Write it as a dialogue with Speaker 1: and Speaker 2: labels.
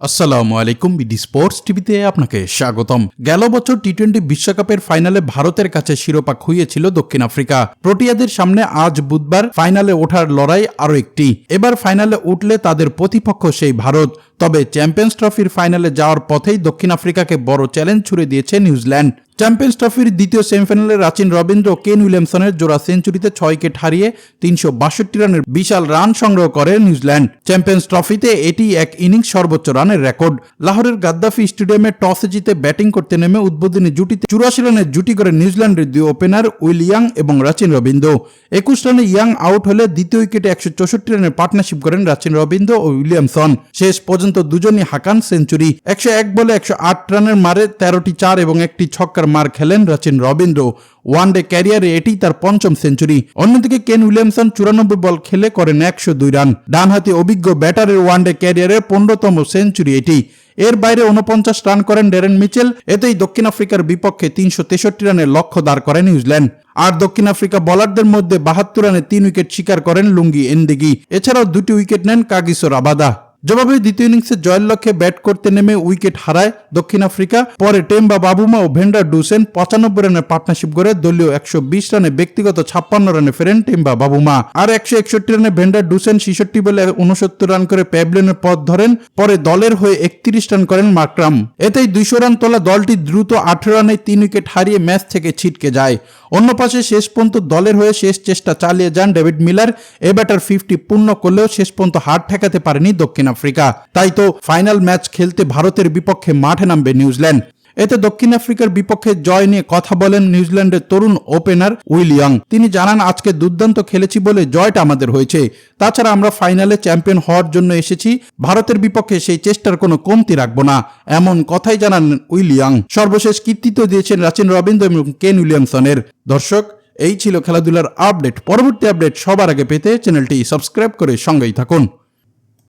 Speaker 1: আসসালামু আলাইকুম BD sports টিভিতে আপনাকে স্বাগতম। গেল বছর টি টোয়েন্টি বিশ্বকাপের ফাইনালে ভারতের কাছে শিরোপা খুইয়েছিল দক্ষিণ আফ্রিকা। প্রোটিয়াদের সামনে আজ বুধবার ফাইনালে ওঠার লড়াই আরও একটি। এবার ফাইনালে উঠলে তাদের প্রতিপক্ষ সেই ভারত। তবে চ্যাম্পিয়ন্স ট্রফির ফাইনালে যাওয়ার পথেই দক্ষিণ আফ্রিকাকে বড় চ্যালেঞ্জ ছুড়ে দিয়েছে নিউজিল্যান্ড। চ্যাম্পিয়ন্স ট্রফির দ্বিতীয় সেমিফাইনালে রাচিন রবীন্দ্র কেন উইলিয়ামসনের জোড়া সেঞ্চুরিতে ছয় উইকেট হারিয়ে তিনশো বাষট্টি রানের বিশাল রান সংগ্রহ করে নিউজিল্যান্ড। চ্যাম্পিয়ন্স ট্রফিতে এটি এক ইনিংস সর্বোচ্চ রানের রেকর্ড। লাহোরের গাদ্দাফি স্টেডিয়ামে টসে জিতে ব্যাটিং করতে নেমে উদ্বোধনী জুটিতে চুরাশি রানের জুটি করে নিউজিল্যান্ডের দুই ওপেনার উইল ইয়াং এবং রাচিন রবীন্দ্র। একুশ রানে ইয়াং আউট হলে দ্বিতীয় উইকেটে একশো চৌষট্টি রানের পার্টনারশিপ করেন রাচিন রবীন্দ্র ও উইলিয়ামসন। শেষ পর্যন্ত দুজনই হাকান সেঞ্চুরি। একশো এক বলে একশো আট রানের মারে তেরোটি চার এবং একটি ছক্কার মার খেলেন রাচিন রবীন্দ্র। ওয়ানডে ক্যারিয়ারে এটি তার পঞ্চম সেঞ্চুরি। অন্যদিকে কেন উইলিয়ামসন চুরানব্বই বল খেলে করেন একশো দুই রান। ডানহাতি অভিজ্ঞ ব্যাটারের ওয়ানডে ক্যারিয়ারের পনেরোতম সেঞ্চুরি এটি। এর বাইরে উনপঞ্চাশ রান করেন ডেরেন মিচেল। এতেই দক্ষিণ আফ্রিকার বিপক্ষে তিনশো তেষট্টি রানের লক্ষ্য দাঁড় করে নিউজিল্যান্ড। আর দক্ষিণ আফ্রিকা বোলারদের মধ্যে বাহাত্তর রানে তিন উইকেট শিকার করেন লুঙ্গি এনদিগি। এছাড়াও দুটি উইকেট নেন কাগিসো রাবাদা। জবাবে দ্বিতীয় ইনিংসে জয়ের লক্ষ্যে ব্যাট করতে নেমে উইকেট হারায় দক্ষিণ আফ্রিকা। পরে টেম্বা বাবুমা ও ভেন্ডার ডুসেন পঁচানব্বই রানের পার্টনারশিপ করে দলীয় একশো বিশ রানে ব্যক্তিগত ছাপ্পান্ন রানে ফেরেন টেম্বা বাবুমা। আর একশো একষট্টি রানে ভেন্ডার ডুসেন ছিষট্টি বলে উনসত্তর রান করে প্যাবলেনের পথ ধরেন, পরে দলের হয়ে একত্রিশ রান করেন মার্ক্রাম এতেই দুইশো রান তোলা দলটি দ্রুত আঠেরো রানে তিন উইকেট হারিয়ে ম্যাচ থেকে ছিটকে যায়। অন্য পাশে শেষ পর্যন্ত দলের হয়ে শেষ চেষ্টা চালিয়ে যান ডেভিড মিলার। এ ব্যাটার ফিফটি পূর্ণ করলেও শেষ পর্যন্ত হার ঠেকাতে পারেনি দক্ষিণ আফ্রিকা। তাই তো ফাইনাল ম্যাচ খেলতে ভারতের বিপক্ষে মাঠে নামবে নিউজিল্যান্ড। এতে দক্ষিণ আফ্রিকার বিপক্ষে জয় নিয়ে কথা বলেন নিউজিল্যান্ডের তরুণ ওপেনার উইলিয়াং তিনি জানান, আজকে দুর্দান্ত খেলেছি বলে জয়টা আমাদের হয়েছে। তাছাড়া আমরা ফাইনালে চ্যাম্পিয়ন হওয়ার জন্য এসেছি। ভারতের বিপক্ষে সেই চেষ্টার কোনো কমতি রাখব না, এমন কথাই জানান উইলিয়াং সর্বশেষ কৃতিত্ব দিয়েছেন রাচিন রবীন্দ্র এবং কেন উইলিয়ামসনের। দর্শক, এই ছিল খেলাধুলার আপডেট। পরবর্তী আপডেট সবার আগে পেতে চ্যানেলটি সাবস্ক্রাইব করে সঙ্গেই থাকুন।